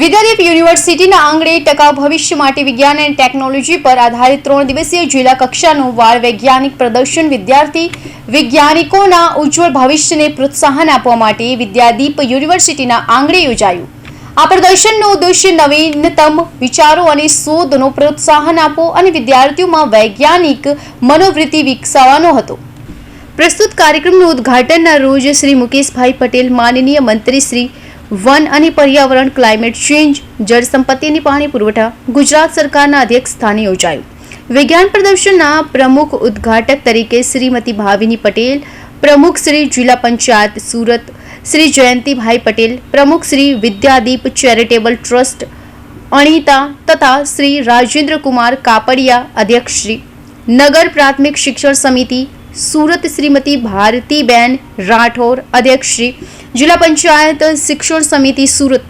વિદ્યાદીપ યુનિવર્સિટીના આંગણે ટકાઉ ભવિષ્ય માટે વિજ્ઞાન અને ટેકનોલોજી પર આધારિત ત્રણ દિવસીય જિલ્લા કક્ષાનું વાળ વૈજ્ઞાનિક પ્રદર્શન વિદ્યાર્થી વૈજ્ઞાનિકોના ઉજ્જવળ ભવિષ્યને પ્રોત્સાહન આપવા માટે વિદ્યાદીપ યુનિવર્સિટીના આંગણે યોજાયું. આ પ્રદર્શનનો ઉદ્દેશ્ય નવીનતમ વિચારો અને શોધનો પ્રોત્સાહન આપવો અને વિદ્યાર્થીઓમાં વૈજ્ઞાનિક મનોવૃત્તિ વિકસાવવાનો હતો. પ્રસ્તુત કાર્યક્રમનું ઉદ્ઘાટનના રોજ શ્રી મુકેશભાઈ પટેલ, માનનીય મંત્રી શ્રી વન અને પર્યાવરણ ક્લાઇમેટ ચેન્જ જળ સંપત્તિની પાણી પુરવઠા ગુજરાત સરકારના અધ્યક્ષ સ્થાને યોજાયું. વિજ્ઞાન પ્રદર્શનના પ્રમુખ ઉદ્ઘાટક તરીકે શ્રીમતી ભાવિની પટેલ, પ્રમુખ શ્રી જિલ્લા પંચાયત સુરત, શ્રી જયંતિભાઈ પટેલ, પ્રમુખ શ્રી વિદ્યાદીપ ચેરિટેબલ ટ્રસ્ટ, અણિતા તથા શ્રી રાજેન્દ્ર કુમાર કાપડિયા અધ્યક્ષ શ્રી, નગર પ્રાથમિક શિક્ષણ સમિતિ, સુરત શ્રીમતી ભારતીબેન રાઠોર અધ્યક્ષ શ્રી જિલ્લા પંચાયત શિક્ષણ સમિતિ સુરત.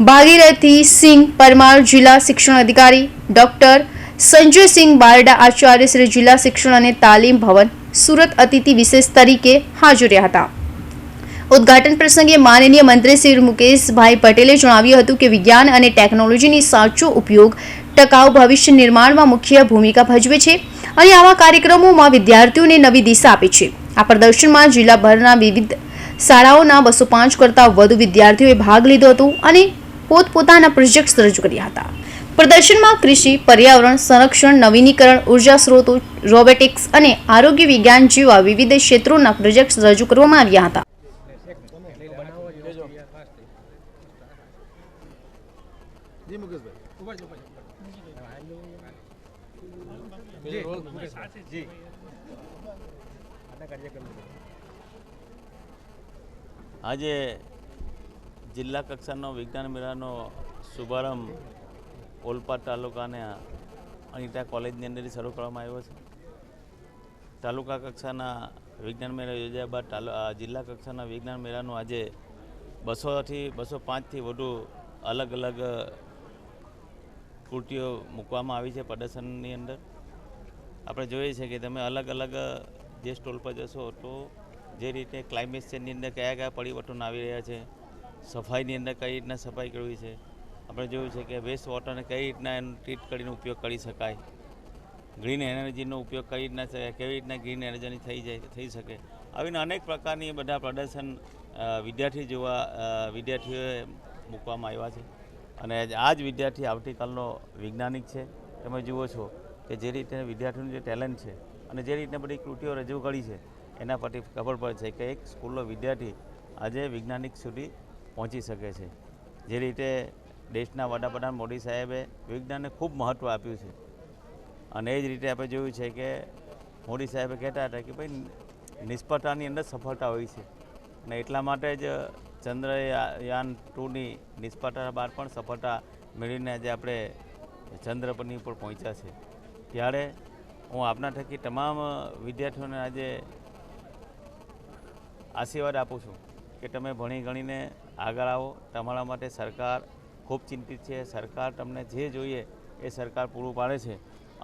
ભાગીરથી સિંહ પરમાર જિલ્લા શિક્ષણ અધિકારી ડોક્ટર સંજયસિંહ બારડા આચાર્ય શ્રી જિલ્લા શિક્ષણ અને તાલીમ ભવન સુરત અતિથિ વિશેષ તરીકે હાજર હતા. ઉદ્ઘાટન પ્રસંગે માનનીય મંત્રી શ્રી મુકેશભાઈ પટેલે જણાવ્યું હતું કે વિજ્ઞાન અને ટેકનોલોજીની સાચો ઉપયોગ ટકાઉ ભવિષ્ય નિર્માણમાં મુખ્ય ભૂમિકા ભજવે છે અને આવા કાર્યક્રમોમાં વિદ્યાર્થીઓને નવી દિશા આપે છે. આ પ્રદર્શનમાં જિલ્લાભરના વિવિધ શાળાઓના બસો પાંચ કરતાં વધુ વિદ્યાર્થીઓએ ભાગ લીધો હતો અને પોતપોતાના પ્રોજેક્ટ્સ રજૂ કર્યા હતા. પ્રદર્શનમાં કૃષિ, પર્યાવરણ, સંરક્ષણ, નવીનીકરણ, ઊર્જા સ્ત્રોતો, રોબોટિક્સ અને આરોગ્ય વિજ્ઞાન જેવા વિવિધ ક્ષેત્રોના પ્રોજેક્ટ્સ રજૂ કરવામાં આવ્યા હતા. મુકેશભાઈ. આજે જિલ્લા કક્ષાનો વિજ્ઞાન મેળાનો શુભારંભ ઓલપાડ તાલુકાના અનિતા કોલેજની અંદર શરૂ કરવામાં આવ્યો છે. તાલુકા કક્ષાના વિજ્ઞાન મેળા યોજાયા બાદ જિલ્લા કક્ષાના વિજ્ઞાન મેળાનું આજે બસોથી, બસો પાંચથી વધુ અલગ અલગ કૃતિઓ મૂકવામાં આવી છે પ્રદર્શનની અંદર. આપણે જોઈએ છે કે તમે અલગ અલગ જે સ્ટોલ પર જશો તો જે રીતે ક્લાઇમેટ ચેન્જની અંદર કયા કયા પરિવર્તન આવી રહ્યા છે, સફાઈની અંદર કઈ રીતના સફાઈ કરવી છે, આપણે જોયું છે કે વેસ્ટ વોટરને કઈ રીતના એનો ટ્રીટ કરીને ઉપયોગ કરી શકાય ગ્રીન એનર્જીનો ઉપયોગ કઈ રીતના કેવી રીતના ગ્રીન એનર્જી થઈ જાય, થઈ શકે, આવીને અનેક પ્રકારની બધા પ્રદર્શન વિદ્યાર્થી જોવા વિદ્યાર્થીઓએ મૂકવામાં આવ્યા છે. અને આ જ વિદ્યાર્થી આવતીકાલનો વૈજ્ઞાનિક છે. તમે જુઓ છો કે જે રીતે વિદ્યાર્થીનું જે ટેલેન્ટ છે અને જે રીતના બધી કૃતિઓ રજૂ કરી છે એના પરથી ખબર પડે છે કે એક સ્કૂલનો વિદ્યાર્થી આજે વૈજ્ઞાનિક સુધી પહોંચી શકે છે. જે રીતે દેશના વડાપ્રધાન મોદી સાહેબે વિજ્ઞાનને ખૂબ મહત્ત્વ આપ્યું છે. અને એ જ રીતે આપણે જોયું છે કે મોદી સાહેબે કહેતા હતા કે ભાઈ, નિષ્ફળતાની અંદર સફળતા હોય છે. અને એટલા માટે જ ચંદ્રયાન ટુની નિષ્ફળતા બાદ પણ સફળતા મેળવીને આજે આપણે ચંદ્ર પરની ઉપર પહોંચ્યા છે. ત્યારે હું આપના થકી તમામ વિદ્યાર્થીઓને આજે આશીર્વાદ આપું છું કે તમે ભણી ગણીને આગળ આવો. તમારા માટે સરકાર ખૂબ ચિંતિત છે. સરકાર તમને જે જોઈએ એ સરકાર પૂરું પાડે છે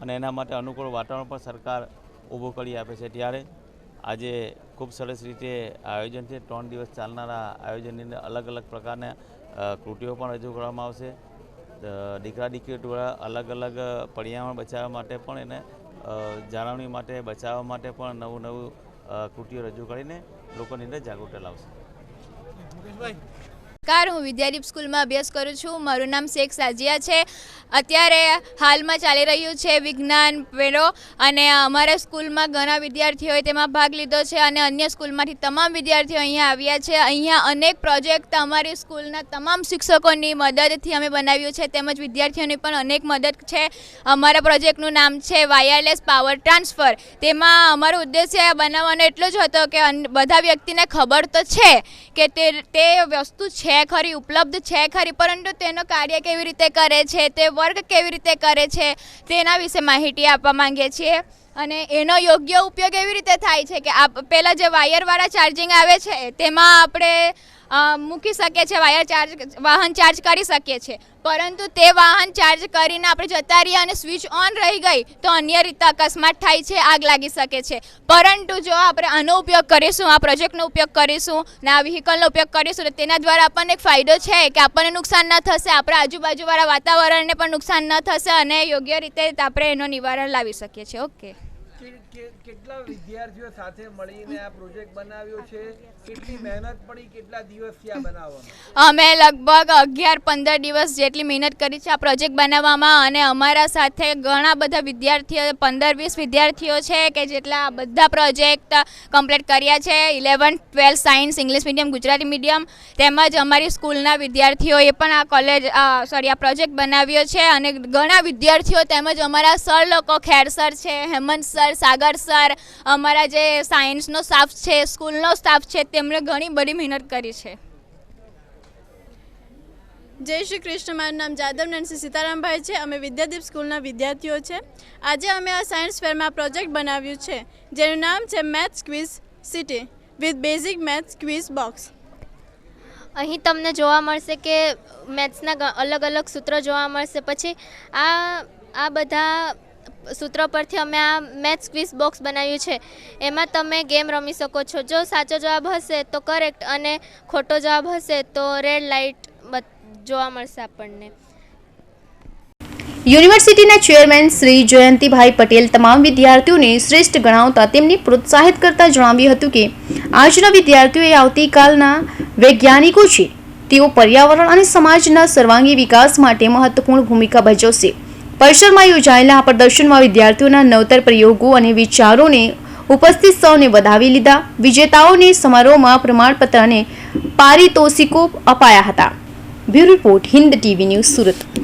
અને એના માટે અનુકૂળ વાતાવરણ પણ સરકાર ઊભું કરી આપે છે. ત્યારે આજે ખૂબ સરસ રીતે આયોજન છે. ત્રણ દિવસ ચાલનારા આયોજનની અંદર અલગ અલગ પ્રકારના કૃતિઓ પણ રજૂ કરવામાં આવશે. દીકરા દીકરીઓ દ્વારા અલગ અલગ પર્યાવરણ બચાવવા માટે પણ એને જાળવણી માટે, બચાવવા માટે પણ નવું નવું કૃતિઓ રજૂ કરીને લોકોની અંદર જાગૃતતા લાવશે. નમસ્કાર, હું વિદ્યાદીપ સ્કૂલમાં અભ્યાસ કરું છું. મારું નામ શેખ સાજિયા છે. અત્યારે હાલમાં ચાલી રહ્યું છે વિજ્ઞાન મેળો અને અમારા સ્કૂલમાં ઘણા વિદ્યાર્થીઓએ તેમાં ભાગ લીધો છે અને અન્ય સ્કૂલમાંથી તમામ વિદ્યાર્થીઓ અહીંયા આવ્યા છે. અહીંયા અનેક પ્રોજેક્ટ અમારી સ્કૂલના તમામ શિક્ષકોની મદદથી અમે બનાવ્યું છે તેમજ વિદ્યાર્થીઓની પણ અનેક મદદ છે. અમારા પ્રોજેક્ટનું નામ છે વાયરલેસ પાવર ટ્રાન્સફર. તેમાં અમારો ઉદ્દેશ્ય બનાવવાનો એટલો જ હતો કે બધા વ્યક્તિને ખબર તો છે કે તે તે વસ્તુ છે ખરી, ઉપલબ્ધ છે ખરી, પરંતુ તેનો કાર્ય કેવી રીતે કરે છે, તે વર્ગ કેવી રીતે કરે છે, તેના વિશે માહિતી આપવા માંગીએ છીએ. અને એનો યોગ્ય ઉપયોગ એવી રીતે થાય છે કે આપ પહેલાં જે વાયરવાળા ચાર્જિંગ આવે છે, તેમાં આપણે મૂકી શકીએ છીએ વાયર ચાર્જ, વાહન ચાર્જ કરી શકીએ છીએ પરંતુ તે વાહન ચાર્જ કરીને આપણે જતા રહીએ અને સ્વિચ ઓન રહી ગઈ, તો અન્ય રીતે અકસ્માત થાય છે, આગ લાગી શકે છે. પરંતુ જો આપણે આનો ઉપયોગ કરીશું, આ પ્રોજેક્ટનો ઉપયોગ કરીશું, ને આ વ્હીકલનો ઉપયોગ કરીશું તેના દ્વારા આપણને એક ફાયદો છે કે આપણને નુકસાન ન થશે, આપણા આજુબાજુવાળા વાતાવરણને પણ નુકસાન ન થશે અને યોગ્ય રીતે આપણે એનું નિવારણ લાવી શકીએ છીએ. ઓકે. કેટલા વિદ્યાર્થીઓ સાથે મળીને આ પ્રોજેક્ટ બનાવ્યો છે? કેટલી મહેનત પડી, કેટલા દિવસથી આ બનાવવામાં? અમે લગભગ અગિયાર પંદર દિવસ જેટલી મહેનત કરી છે આ પ્રોજેક્ટ બનાવવામાં અને અમારા સાથે ઘણા બધા વિદ્યાર્થીઓ, પંદર વીસ વિદ્યાર્થીઓ છે કે જેટલા બધા પ્રોજેક્ટ કમ્પ્લીટ કર્યા છે. Eleven twelfth science, English medium, Gujarati medium તેમજ અમારી સ્કૂલના વિદ્યાર્થીઓએ પણ આ કોલેજ સોરી, આ પ્રોજેક્ટ બનાવ્યો છે અને ઘણા વિદ્યાર્થીઓ તેમજ અમારા સર લોકો, ખેર સર છે, હેમંત સર સાગર સર અમારા જે સાયન્સનો સ્ટાફ છે સ્કૂલનો સ્ટાફ છે તેમણે ઘણી બધી મહેનત કરી છે. જય શ્રી કૃષ્ણ મારું નામ જાદવ નરસિંહ સીતારામભાઈ છે. અમે વિદ્યાદીપ સ્કૂલના વિદ્યાર્થીઓ છે. આજે અમે આ સાયન્સ ફેરમાં પ્રોજેક્ટ બનાવ્યું છે જેનું નામ છે maths quiz city with basic maths quiz box અહીં તમને જોવા મળશે કે મેથ્સના અલગ અલગ સૂત્રો જોવા મળશે. પછી આ આ બધા સૂત્રો પરથી અમે આ મેથ્સ ક્વિઝ બોક્સ બનાવ્યું છે. એમાં તમે ગેમ રમી શકો છો. જો સાચો જવાબ હશે તો કરેક્ટ અને ખોટો જવાબ હશે તો રેડ લાઇટ જોવા મળશે આપણને. યુનિવર્સિટીના ચેરમેન શ્રી જયંતિભાઈ પટેલ તમામ વિદ્યાર્થીઓને શ્રેષ્ઠ ગણાવતા તેમને પ્રોત્સાહિત કરતા જણાવ્યું હતું કે, આજના વિદ્યાર્થીઓ એ આવતીકાલના વૈજ્ઞાનિકો છે. તેઓ પર્યાવરણ અને સમાજના સર્વાંગી વિકાસ માટે મહત્વપૂર્ણ ભૂમિકા ભજવશે. પરિસરમાં યોજાયેલા આ પ્રદર્શનમાં વિદ્યાર્થીઓના નવતર પ્રયોગો અને વિચારોને ઉપસ્થિત સૌને વધાવી લીધા. વિજેતાઓને સમારોહમાં પ્રમાણપત્ર અને પારિતોષિકો અપાયા હતા. Bureau report Hind TV news Surat.